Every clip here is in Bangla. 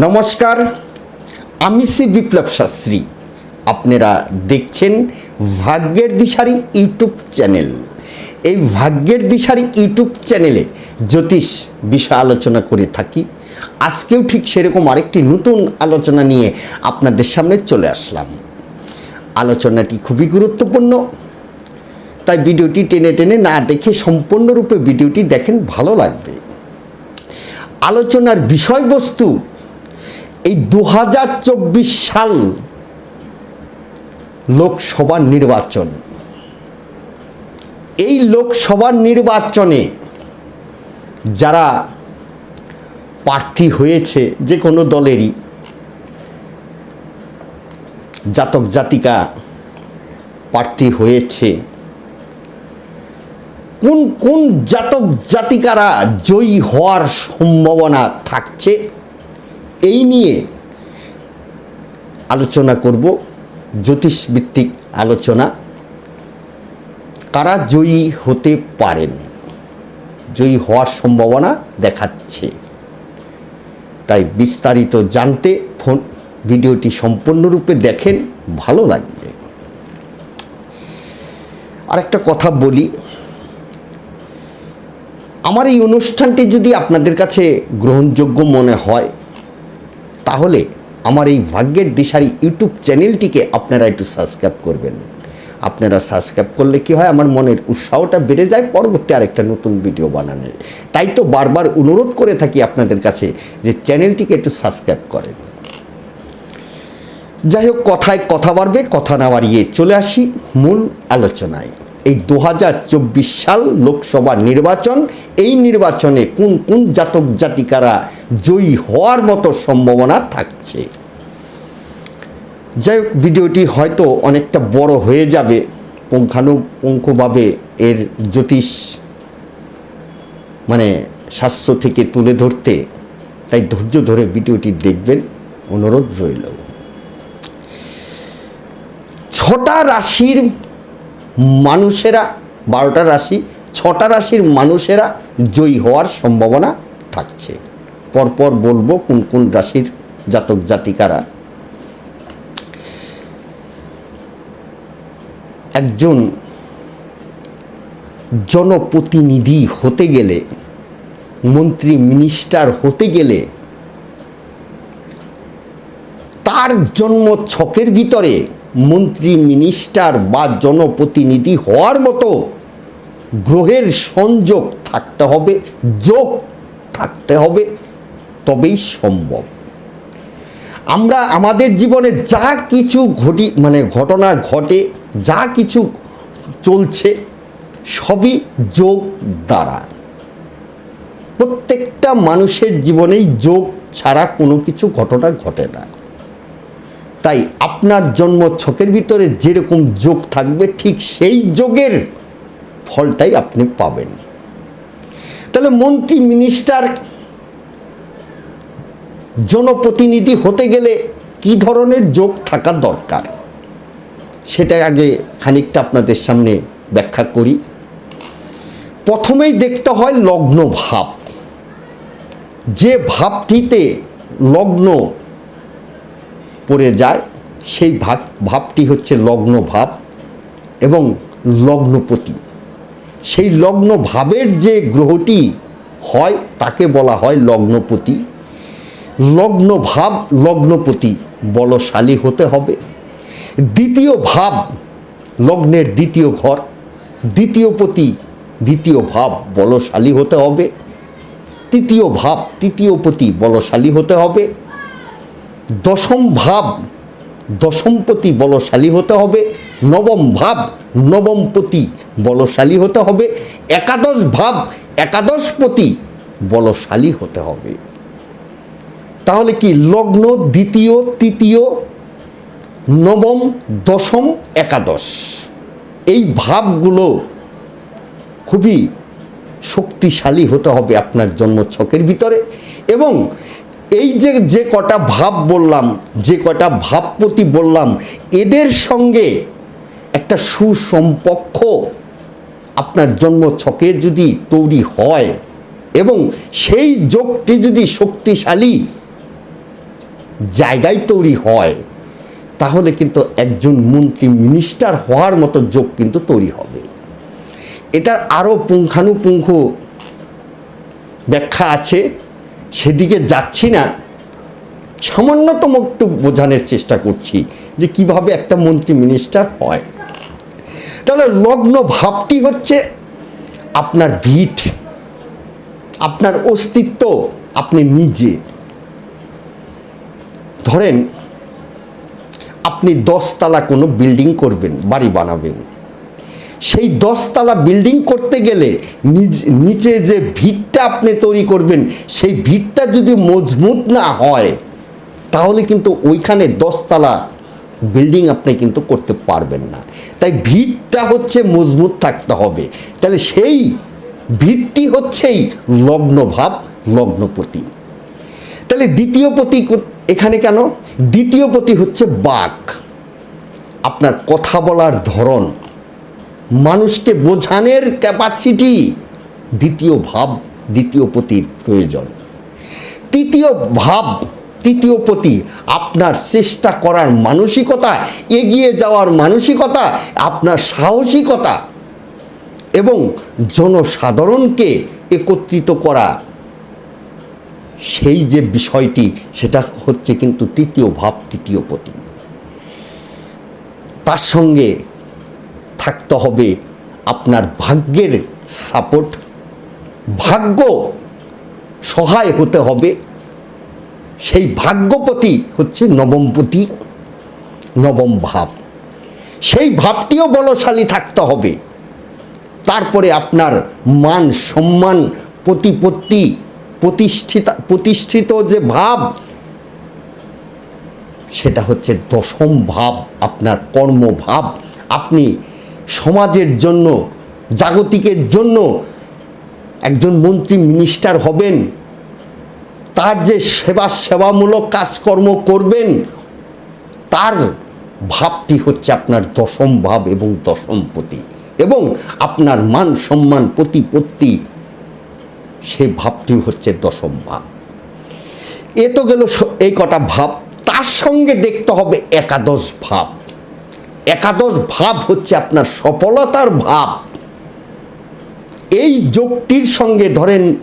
নমস্কার, আমি শ্রী বিপ্লব শাস্ত্রী। আপনারা দেখছেন ভাগ্যের দিশারি ইউটিউব চ্যানেল। এই ভাগ্যের দিশারি ইউটিউব চ্যানেলে জ্যোতিষ বিষয় আলোচনা করে থাকি। আজকেও ঠিক সেরকম আরেকটি নতুন আলোচনা নিয়ে আপনাদের সামনে চলে আসলাম। আলোচনাটি খুবই গুরুত্বপূর্ণ। তাই ভিডিওটি টেনে টেনে না দেখে সম্পূর্ণরূপে ভিডিওটি দেখেন, ভালো লাগবে। আলোচনার বিষয়বস্তু এই দু হাজার চব্বিশ সাল লোকসভা নির্বাচন। এই লোকসভা নির্বাচনে যারা প্রার্থী হয়েছে যে কোনো দলেরই জাতক জাতিকা প্রার্থী হয়েছে, কোন কোন জাতক জাতিকারা জয়ী হওয়ার সম্ভাবনা থাকছে এই নিয়ে আলোচনা করব, জ্যোতিষভিত্তিক আলোচনা। কারা জয়ী হতে পারেন? জয়ী হওয়ার সম্ভাবনা দেখাচ্ছে। তাই বিস্তারিত জানতে ফোন, ভিডিওটি সম্পূর্ণরূপে দেখেন, ভালো লাগবে। আরেকটা কথা বলি। আমার এই অনুষ্ঠানটি যদি আপনাদের কাছে গ্রহণযোগ্য মনে হয় তাহলে আমার এই ভাগ্যের দিশারি ইউটিউব চ্যানেলটিকে আপনারা একটু সাবস্ক্রাইব করবেন। আপনারা সাবস্ক্রাইব করলে কি হয়, আমার মনের উৎসাহটা বেড়ে যায় পরবর্তী আরেকটা নতুন ভিডিও বানানোর। তাই তো বারবার অনুরোধ করে থাকি আপনাদের কাছে যে চ্যানেলটিকে একটু সাবস্ক্রাইব করেন। যাই হোক, কথায় কথা বাড়বে, কথা না বাড়িয়ে চলে আসি মূল আলোচনায়। এই দু হাজার চব্বিশ সাল লোকসভা নির্বাচন, এই নির্বাচনে কোন কোন জাতক জাতিকারা জয়ী হওয়ার মতো সম্ভাবনা থাকছে? যাই হোক, ভিডিওটি হয়তো অনেকটা বড় হয়ে যাবে, পুঙ্খানুপুঙ্খভাবে এর জ্যোতিষ মানে শাস্ত্র থেকে তুলে ধরতে। তাই ধৈর্য ধরে ভিডিওটি দেখবেন, অনুরোধ রইল। ছটা রাশির মানুষেরা, বারোটা রাশি, ছটা রাশির মানুষেরা জয়ী হওয়ার সম্ভাবনা থাকছে। পরপর বলব কোন কোন রাশির জাতক জাতিকারা। একজন জনপ্রতিনিধি হতে গেলে, মন্ত্রী, মিনিস্টার হতে গেলে, তার জন্ম ছকের ভিতরে মন্ত্রী মিনিস্টার বা জনপ্রতিনিধি হওয়ার মতো গ্রহের সংযোগ থাকতে হবে, যোগ থাকতে হবে, তবেই সম্ভব। আমরা আমাদের জীবনে যা কিছু ঘটি মানে ঘটনা ঘটে, যা কিছু চলছে, সবই যোগ দ্বারা। প্রত্যেকটা মানুষের জীবনেই যোগ ছাড়া কোনো কিছু ঘটনা ঘটে না। তাই আপনার জন্ম ছকের ভিতরে যেরকম যোগ থাকবে ঠিক সেই যোগের ফলটাই আপনি পাবেন। তাহলে মন্ত্রী মিনিস্টার জনপ্রতিনিধি হতে গেলে কি ধরনের যোগ থাকা দরকার? সেটা আগে খানিকটা আপনাদের সামনে ব্যাখ্যা করি। প্রথমেই দেখতে হয় লগ্ন ভাব। যে ভাবটিতে লগ্ন পড়ে যায়, সেই ভাগ, ভাবটি হচ্ছে লগ্ন ভাব এবং লগ্নপতি। সেই লগ্ন ভাবের যে গ্রহটি হয়, তাকে বলা হয় লগ্নপতি। লগ্ন ভাব, লগ্নপতি বলশালী হতে হবে। দ্বিতীয় ভাব, লগ্নের দ্বিতীয় ঘর। দ্বিতীয় পতি, দ্বিতীয় ভাব বলশালী হতে হবে। তৃতীয় ভাব, তৃতীয় পতি বলশালী হতে হবে। দশম ভাব, দশমপতি বলশালী হতে হবে, নবম ভাব, নবমপতি বলশালী হতে হবে, একাদশ ভাব, একাদশপতি বলশালী হতে হবে। তাহলে কি লগ্ন দ্বিতীয়, তৃতীয়, নবম, দশম, একাদশ, এই ভাবগুলো খুবই শক্তিশালী হতে হবে আপনার জন্মছকের ভিতরে এবং এই যে যে কটা ভাব বললাম, যে কটা ভাবপতি বললাম, এদের সঙ্গে একটা সুসম্পর্ক আপনার জন্ম ছকে যদি তৈরি হয় এবং সেই যোগটি যদি শক্তিশালী জায়গায় তৈরি হয়, তাহলে কিন্তু একজন মন্ত্রী মিনিস্টার হওয়ার মতো যোগ কিন্তু তৈরি হবে। এটার আরও পুঙ্খানুপুঙ্খ ব্যাখ্যা আছে। সেদিকে যাচ্ছি না সামান্যতম একটু বোঝানোর চেষ্টা করছি যে কীভাবে একটা মন্ত্রী মিনিস্টার হয়। তাহলে লগ্ন ভাবটি হচ্ছে আপনার ভিট, আপনার অস্তিত্ব, আপনি নিজে। ধরেন, আপনি দশতলা কোনো বিল্ডিং করবেন, বাড়ি বানাবেন। সেই দশতলা বিল্ডিং করতে গেলে নিচে যে ভিতটা আপনি তৈরি করবেন, সেই ভিতটা যদি মজবুত না হয়, তাহলে কিন্তু ওইখানে দশতলা বিল্ডিং আপনি কিন্তু করতে পারবেন না। তাই ভিতটা হচ্ছে মজবুত থাকতে হবে। তাহলে সেই ভিত্তি হচ্ছেই লগ্নভাব লগ্নপতি তাহলে দ্বিতীয় পতি এখানে কেন? দ্বিতীয় পতি হচ্ছে বাক আপনার কথা বলার ধরন মানুষকে বোঝানোর ক্যাপাসিটি দ্বিতীয় ভাব, দ্বিতীয় পতির প্রয়োজন। তৃতীয় ভাব, তৃতীয় পতি আপনার চেষ্টা করার মানসিকতা, এগিয়ে যাওয়ার মানসিকতা, আপনার সাহসিকতা এবং জনসাধারণকে একত্রিত করা। সেই যে বিষয়টি, সেটা হচ্ছে কিন্তু তৃতীয় ভাব, তৃতীয় পতি তার সঙ্গে থাকতে হবে। আপনার ভাগ্যের সাপোর্ট ভাগ্য সহায় হতে হবে। সেই ভাগ্যপতি হচ্ছে নবমপতি নবম ভাব। সেই ভাবটিও বলশালী থাকতে হবে। তারপরে আপনার মান সম্মান, প্রতিপত্তি, প্রতিষ্ঠিত প্রতিষ্ঠিত যে ভাব, সেটা হচ্ছে দশম ভাব, আপনার কর্মভাব। আপনি সমাজের জন্য, জাগতিকের জন্য একজন মন্ত্রী মিনিস্টার হবেন, তার যে সেবা সেবামূলক কাজকর্ম করবেন, তার ভাবটি হচ্ছে আপনার দশম ভাব এবং দশমপতি এবং আপনার মান সম্মান প্রতিপত্তি, সে ভাবটি হচ্ছে দশম ভাব। এ তো গেল এই কটা ভাব, তার সঙ্গে দেখতে হবে একাদশ ভাব। একাদশ ভাব হচ্ছে আপনার সফলতার ভাব। এই যোগটির সঙ্গে ধরেন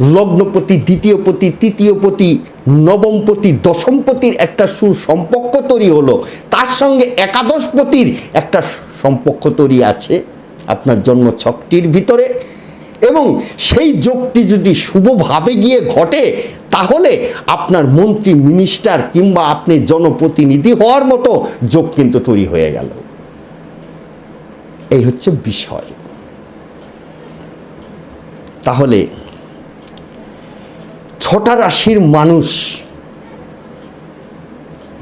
লগ্নপতি দ্বিতীয়পতি তৃতীয়পতি নবমপতি দশমপতির একটা সুসম্পর্ক তৈরি হলো। তার সঙ্গে একাদশপতির একটা সম্পর্ক তৈরি আছে আপনার জন্ম ছকটির ভিতরে। এবং সেই যোগটি যদি শুভভাবে গিয়ে ঘটে তাহলে আপনার মন্ত্রী মিনিস্টার কিংবা আপনি জনপ্রতিনিধি হওয়ার মতো যোগ কিন্তু তৈরি হয়ে গেল। এই হচ্ছে বিষয়। তাহলে ছটা রাশির মানুষ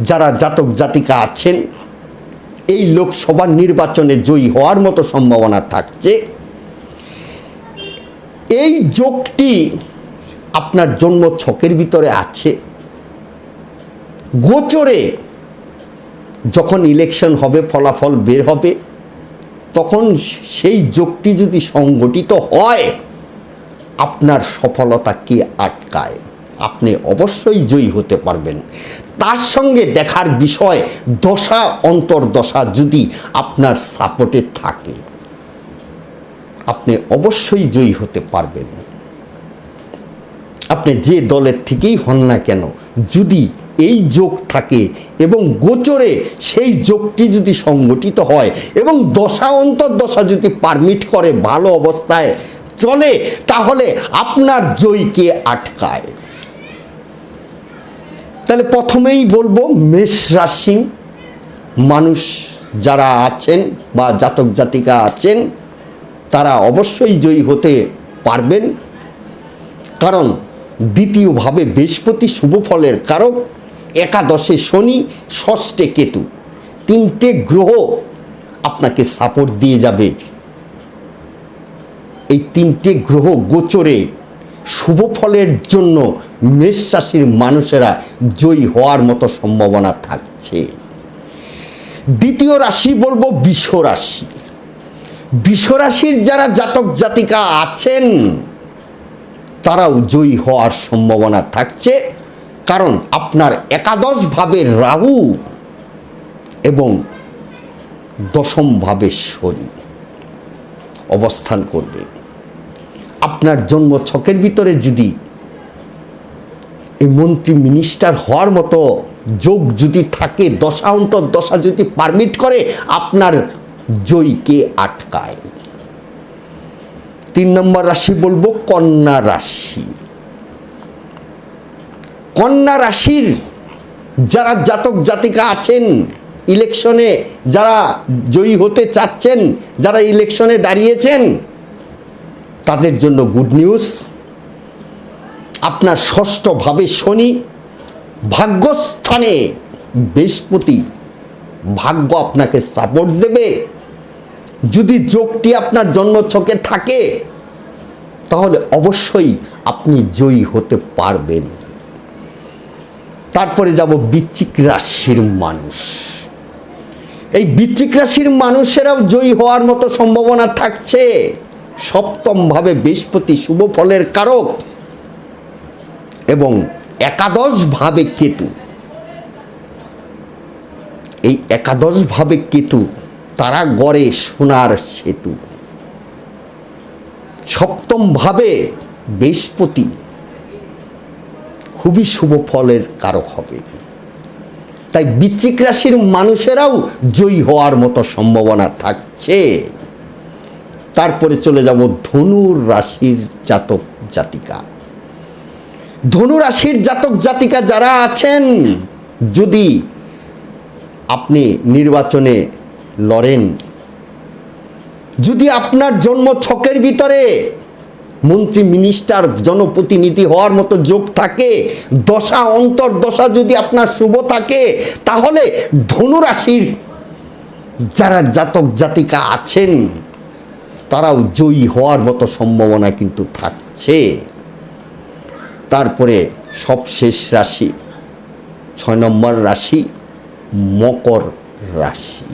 যারা জাতক জাতিকা আছেন, এই লোকসভা নির্বাচনে জয়ী হওয়ার মতো সম্ভাবনা থাকছে। এই যোগটি আপনার জন্ম ছকের ভিতরে আছে। গোচরে যখন ইলেকশন হবে, ফলাফল বের হবে, তখন সেই যোগটি যদি সংগঠিত হয়, আপনার সফলতা কি আটকায়? আপনি অবশ্যই জয়ী হতে পারবেন। তার সঙ্গে দেখার বিষয়, দশা, অন্তর্দশা যদি আপনার সাপোর্টে থাকে, আপনি অবশ্যই জয়ী হতে পারবেন। আপনি যে দলের থেকেই হন না কেন, যদি এই যোগ থাকে এবং গোচরে সেই যোগটি যদি সংগঠিত হয় এবং দশা অন্তর্দশা যদি পারমিট করে ভালো অবস্থায় চলে, তাহলে আপনার জয়কে আটকায়। তাহলে প্রথমেই বলব, মেষ রাশি মানুষ যারা আছেন বা জাতক জাতিকা আছেন, তারা অবশ্যই জয়ী হতে পারবেন। কারণ দ্বিতীয়ভাবে বৃহস্পতি শুভ ফলের কারক একাদশে শনি, ষষ্ঠে কেতু। তিনটে গ্রহ আপনাকে সাপোর্ট দিয়ে যাবে। এই তিনটে গ্রহ গোচরে শুভ ফলের জন্য মেষ রাশির মানুষেরা জয়ী হওয়ার মতো সম্ভাবনা থাকছে। দ্বিতীয় রাশি বলব বিষ রাশি। বিষ রাশির যারা জাতক জাতিকা আছেন তারাও জয়ী হওয়ার সম্ভাবনা থাকছে। কারণ আপনার একাদশভাবে রাহু এবং দশমভাবে শনি অবস্থান করবে। আপনার জন্ম ছকের ভিতরে যদি এই মন্ত্রী মিনিস্টার হওয়ার মতো যোগ যদি থাকে, দশা অন্তর দশা যদি পারমিট করে, আপনার জয়কে আটকায়। তিন নম্বর রাশি বলব কন্যা রাশি। কন্যা রাশির যারা জাতক জাতিকা আছেন, ইলেকশনে যারা জয়ী হতে চাচ্ছেন, যারা ইলেকশনে দাঁড়িয়েছেন, তাদের জন্য গুড নিউজ। আপনার ষষ্ঠভাবে শনি ভাগ্যস্থানে বৃহস্পতি ভাগ্য আপনাকে সাপোর্ট দেবে। যদি যোগটি আপনার জন্মছকে থাকে, তাহলে অবশ্যই আপনি জয়ী হতে পারবেন। তারপরে যাব বৃশ্চিক রাশির মানুষ। এই বৃশ্চিক রাশির মানুষেরাও জয়ী হওয়ার মতো সম্ভাবনা থাকছে। সপ্তমভাবে বৃহস্পতি শুভ ফলের কারক এবং একাদশভাবে কেতু। এই একাদশভাবে কেতু তারা গড়ে সোনার সেতু। সপ্তমভাবে বৃহস্পতি। খুবই শুভ ফলের কারক হবে। তাই বৃশ্চিক রাশির মানুষেরাও জয়ী হওয়ার মতো সম্ভাবনা থাকছে। তারপরে চলে যাব ধনুর রাশির জাতক জাতিকা। ধনু রাশির জাতক জাতিকা যারা আছেন, যদি আপনি নির্বাচনে লড়েন যদি আপনার জন্ম ছকের ভিতরে, মন্ত্রী, মিনিস্টার, জনপ্রতিনিধি হওয়ার মতো যোগ থাকে, দশা অন্তর দশা যদি আপনার শুভ থাকে, তাহলে ধনুরাশির যারা জাতক জাতিকা আছেন, তারাও জয়ী হওয়ার মতো সম্ভাবনা কিন্তু থাকছে। তারপরে সবশেষ রাশি, ছয় নম্বর রাশি, মকর রাশি।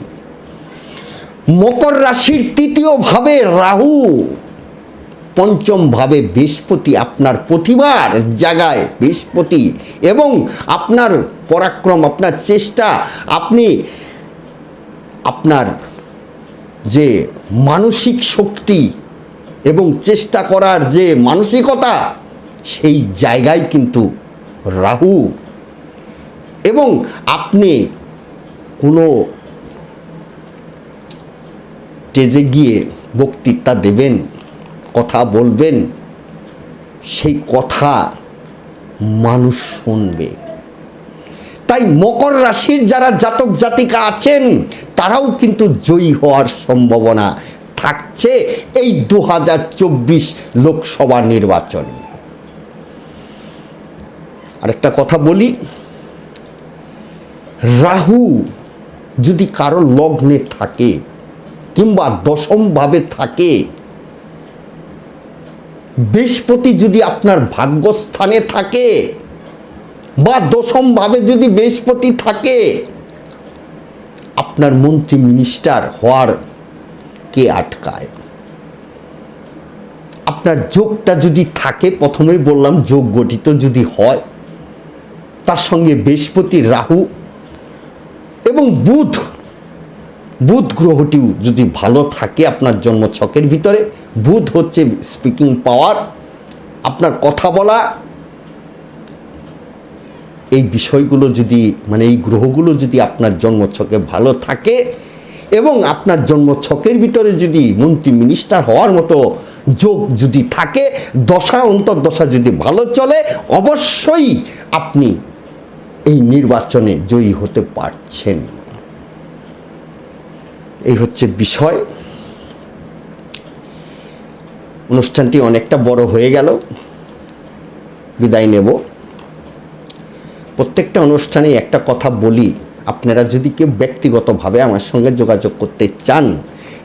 মকর রাশির তৃতীয় ভাবে রাহু, পঞ্চম ভাবে বৃহস্পতি আপনার প্রতিভার জায়গায় বৃহস্পতি এবং আপনার পরাক্রম, আপনার চেষ্টা, আপনি আপনার যে মানসিক শক্তি এবং চেষ্টা করার যে মানসিকতা, সেই জায়গায় কিন্তু রাহু এবং আপনি কোনো স্টেজে গিয়ে বক্তৃতা দেবেন, কথা বলবেন, সেই কথা মানুষ শুনবে। তাই মকর রাশির যারা জাতক জাতিকা আছেন, তারাও কিন্তু জয়ী হওয়ার সম্ভাবনা থাকছে এই দু হাজার চব্বিশ লোকসভা নির্বাচনে। আরেকটা কথা বলি, রাহু যদি কারও লগ্নে থাকে কিংবা দশমভাবে থাকে। বৃহস্পতি যদি আপনার ভাগ্যস্থানে থাকে বা দশমভাবে যদি বৃহস্পতি থাকে, আপনার মন্ত্রী মিনিস্টার হওয়ার কে আটকায়? আপনার যোগটা যদি থাকে, প্রথমেই বললাম যোগ গঠিত যদি হয়, তার সঙ্গে বৃহস্পতি রাহু এবং বুধ বুধ গ্রহটিও যদি ভালো থাকে আপনার জন্ম ছকের ভিতরে, বুধ হচ্ছে স্পিকিং পাওয়ার আপনার কথা বলা, এই বিষয়গুলো যদি মানে এই গ্রহগুলো যদি আপনার জন্ম ছকে ভালো থাকে এবং আপনার জন্ম ছকের ভিতরে যদি মন্ত্রী মিনিস্টার হওয়ার মতো যোগ যদি থাকে, দশা, অন্তর্দশা যদি ভালো চলে, অবশ্যই আপনি এই নির্বাচনে জয়ী হতে পারছেন। এই হচ্ছে বিষয়। অনুষ্ঠানটি অনেকটা বড় হয়ে গেল। বিদায় নেব। প্রত্যেকটা অনুষ্ঠানে একটা কথা বলি। আপনারা যদি কেউ ব্যক্তিগতভাবে আমার সঙ্গে যোগাযোগ করতে চান